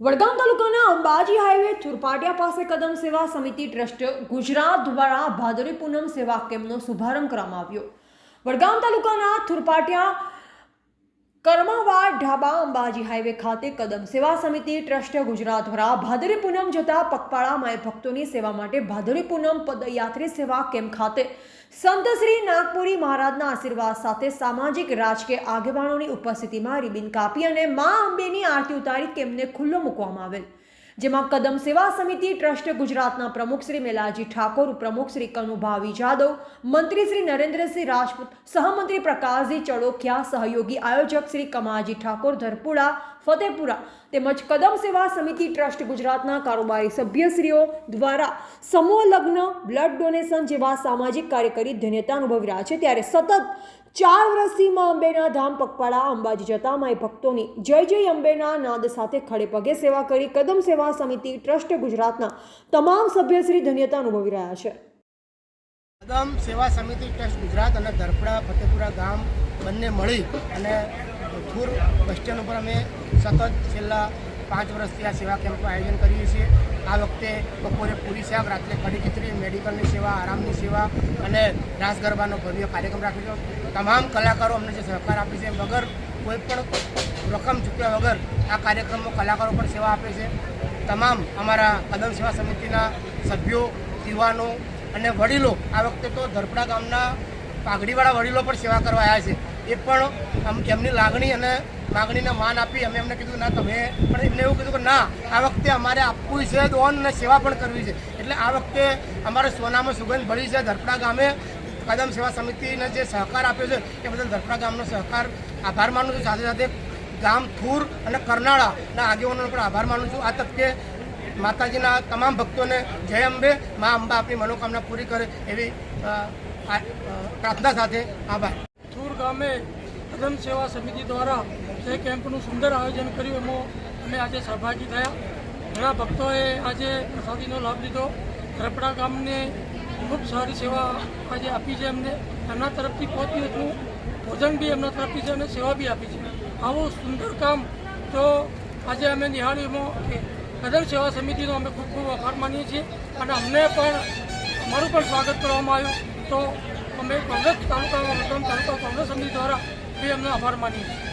વડગામ તાલુકાના અંબાજી હાઈવે થુરપાટિયા પાસે કદમ સેવા સમિતિ ટ્રસ્ટ ગુજરાત દ્વારા ભાદરી પૂનમ સેવા કેમ્પનો શુભારંભ કરવામાં આવ્યો. વડગામ તાલુકાના થુરપાટિયા કર્માવાડ ઢાબા અંબાજી હાઈવે ખાતે કદમ સેવા સમિતિ, ટ્રસ્ટ, ગુજરાત દ્વારા ભાદરવી પૂનમ જતા પગપાળા માય ભક્તોની સેવા માટે ભાદરવી પૂનમ પદયાત્રી સેવા કેમ્પ ખાતે. સંત શ્રી નાગપુરી મહારાજના આશીર્વાદ સાથે સામાજિક, રાજકીય આગેવાનોની ઉપસ્થિતિમાં રિબિન કાપી અને મા અંબેની આરતી ઉતારી કેમ્પને ખુલ્લો મૂકવામાં આવેલ. જેમાં કદમ સેવા સમિતિ, ટ્રસ્ટ ગુજરાતના પ્રમુખ શ્રી મેલાજી ઠાકોર પ્રમુખ શ્રી કનુભાવી જાદવ, મંત્રી શ્રી નરેન્દ્રસિંહ રાજપૂત, સહમંત્રી પ્રકાશજી ચડોખિયા સહયોગી આયોજક શ્રી કમાજી ઠાકોર ધરપુડા, ફતેપુરા તેમજ કદમ સેવા સમિતિ, ટ્રસ્ટ ગુજરાતના કારોબારી સભ્યશ્રીઓ દ્વારા સમૂહ લગ્ન, બ્લડ ડોનેશન જેવા સામાજિક કાર્ય કરી ધન્યતા અનુભવી રહ્યા છે. ત્યારે સતત ચાર વર્ષથી માં અંબેના ધામ પગપાળા અંબાજી જતા માય ભક્તોની જય જય અંબેના નાદ સાથે ખડે પગે સેવા કરી, કદમ સેવા સમિતિ, ટ્રસ્ટ ગુજરાતના તમામ સભ્યશ્રી ધન્યતા અનુભવી રહ્યા છે. કદમ સેવા સમિતિ, ટ્રસ્ટ ગુજરાત અને ધરપડા ફતેપુરા ગામ બંને મળી અને થુર બસ સ્ટેન્ડ ઉપર અમે સતત છેલ્લા પાંચ વર્ષથી આ સેવા કેમ્પનું આયોજન કરીએ છીએ. આ વખતે બપોરે પૂરી શાક રાત્રે કઢી ખીચડી, મેડિકલની સેવા, આરામની સેવા અને રાસ ગરબાનો ભવ્ય કાર્યક્રમ રાખ્યો તમામ કલાકારો અમને જે સહકાર આપે છે વગર કોઈ પણ રકમ ચૂક્યા વગર આ કાર્યક્રમમાં કલાકારો પણ સેવા આપે છે. તમામ અમારા કદમ સેવા સમિતિના સભ્યો, યુવાનો અને વડીલો આ વખતે તો ધરપડા ગામના પાઘડીવાળા વડીલો પણ સેવા કરવા આવ્યા છે. એ પણ એમની લાગણી અને માગણીને માન આપી અમે એમને કીધું, ના, તમે પણ એમને એવું કીધું કે, ના, આ વખતે અમારે આપવું છે દોન અને સેવા પણ કરવી છે. એટલે આ વખતે અમારે સોનામાં સુગંધ ભળી છે. ધરપડા ગામે કદમ સેવા સમિતિને જે સહકાર આપ્યો છે, એ બદલ ધરપડા ગામનો સહકાર આભાર માનું છું. સાથે સાથે ગામ, થૂર અને કરનાળાના આગેવાનોનો પણ આભાર માનું છું. આ તકે માતાજીના તમામ ભક્તોને જય અંબે, મા અંબા આપણી મનોકામના પૂરી કરે એવી પ્રાર્થના સાથે આભાર. થુર ગામે કદમ સેવા સમિતિ દ્વારા જે કેમ્પનું સુંદર આયોજન કર્યું. એમાં, અમે આજે સહભાગી થયા. ઘણા ભક્તોએ આજે પ્રસાદીનો લાભ લીધો. રપડા ગામને ખૂબ સારી સેવા આજે આપી છે એમને. એમના તરફથી પાંચ દિવસનું ભોજન બી એમના તરફથી છે અને સેવા બી આપી છે. આવું સુંદર કામ તો આજે અમે નિહાળ્યું એમાં સેવા સમિતિનો અમે ખૂબ ખૂબ આભાર માનીએ છીએ અને અમને પણ અમારું પણ સ્વાગત કરવામાં આવ્યું. તો અમે કોંગ્રેસ તાલુકામાં, વડગામ તાલુકા કોંગ્રેસ સમિતિ દ્વારા બી અમને આભાર માનીએ છીએ.